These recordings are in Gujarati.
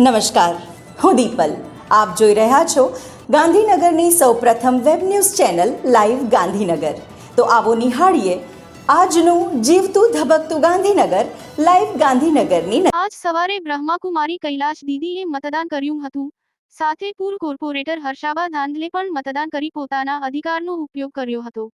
નમસ્કાર. હું દીપલ. આપ જોઈ રહ્યા છો ગાંધીનગરની સૌપ્રથમ web news channel live Gandhinagar. તો આવો નિહાળીએ આજનું જીવતું ધબકતું ગાંધીનગર લાઈવ ગાંધીનગરની આજ સવારે બ્રહ્માકુમારી કૈલાશ દીદીએ મતદાન કર્યું હતું. સાથે પૂર્વ કોર્પોરેટર હર્ષાબા ધાંધલે પણ મતદાન કરી પોતાના અધિકારનો ઉપયોગ કર્યો હતો.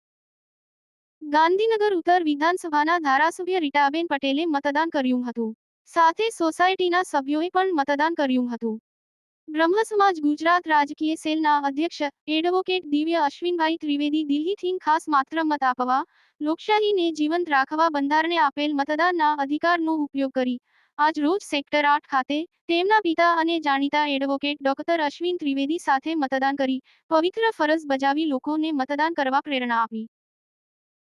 ગાંધીનગર ઉત્તર વિધાનસભાના ધારાસભ્ય રીટાબેન પટેલે મતદાન કર્યું હતું. સાથે સોસાયટીના સભ્યોએ પણ મતદાન કર્યું હતું. બ્રહ્મ સમાજ ગુજરાત રાજકીય સેલના અધ્યક્ષ એડવોકેટ દિવ્ય અશ્વિનભાઈ ત્રિવેદી દિલ્હીથી ખાસ માત્ર મત આપવા, લોકશાહીને જીવંત રાખવા બંધારણે આપેલ મતદાનના અધિકારનો ઉપયોગ કરી. આજ રોજ સેક્ટર આઠ ખાતે તેમના પિતા અને જાણીતા એડવોકેટ ડોક્ટર અશ્વિન ત્રિવેદી સાથે મતદાન કરી. પવિત્ર ફરજ બજાવી લોકોને મતદાન કરવા પ્રેરણા આપી.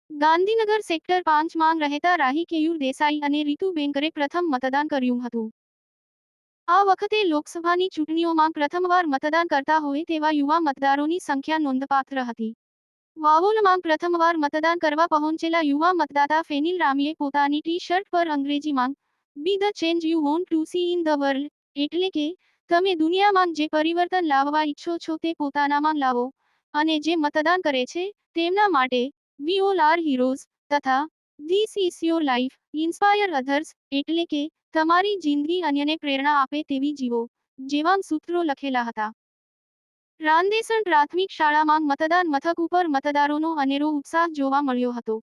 ગાંધીનગર સેક્ટર પાંચ માંગ રહેતા રાહી કેયુર દેસાઈ અને રીતુ બેંકરે પ્રથમ મતદાન કર્યું હતું. આ વખતે લોકસભાની ચૂંટણીઓમાં પ્રથમવાર મતદાન કરતા હોય તેવા યુવા મતદારોની સંખ્યા નોંધપાત્ર હતી. વાવોલમાં પ્રથમવાર મતદાન કરવા પહોંચેલા યુવા મતદાતા ફેનિલ રામીએ પોતાની ટી શર્ટ પર અંગ્રેજીમાં be the change you want to see in the world, એટલે કે, તમે દુનિયામાં જે પરિવર્તન લાવવા ઈચ્છો છો તે પોતાનામાં લાવો અને જે મતદાન કરે છે, તેમના માટે વી હીરોઝ તથા this is your life inspire others એટલે કે, તમારી જિંદગી અન્યને પ્રેરણા આપે તેવી જીવો, જેવા સૂત્રો લખેલા હતા. રાંદેસણ પ્રાથમિક શાળામાં મતદાન મથક ઉપર મતદારોનો અનેરો ઉત્સાહ જોવા મળ્યો હતો.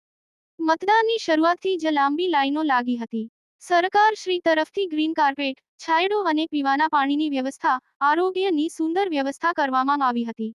મતદાનની શરૂઆતથી જ લાંબી લાઈનો લાગી હતી. સરકાર શ્રી તરફથી ગ્રીન કાર્પેટ, છાંયડો અને પીવાના પાણીની વ્યવસ્થા, આરોગ્યની સુંદર વ્યવસ્થા કરવામાં આવી હતી.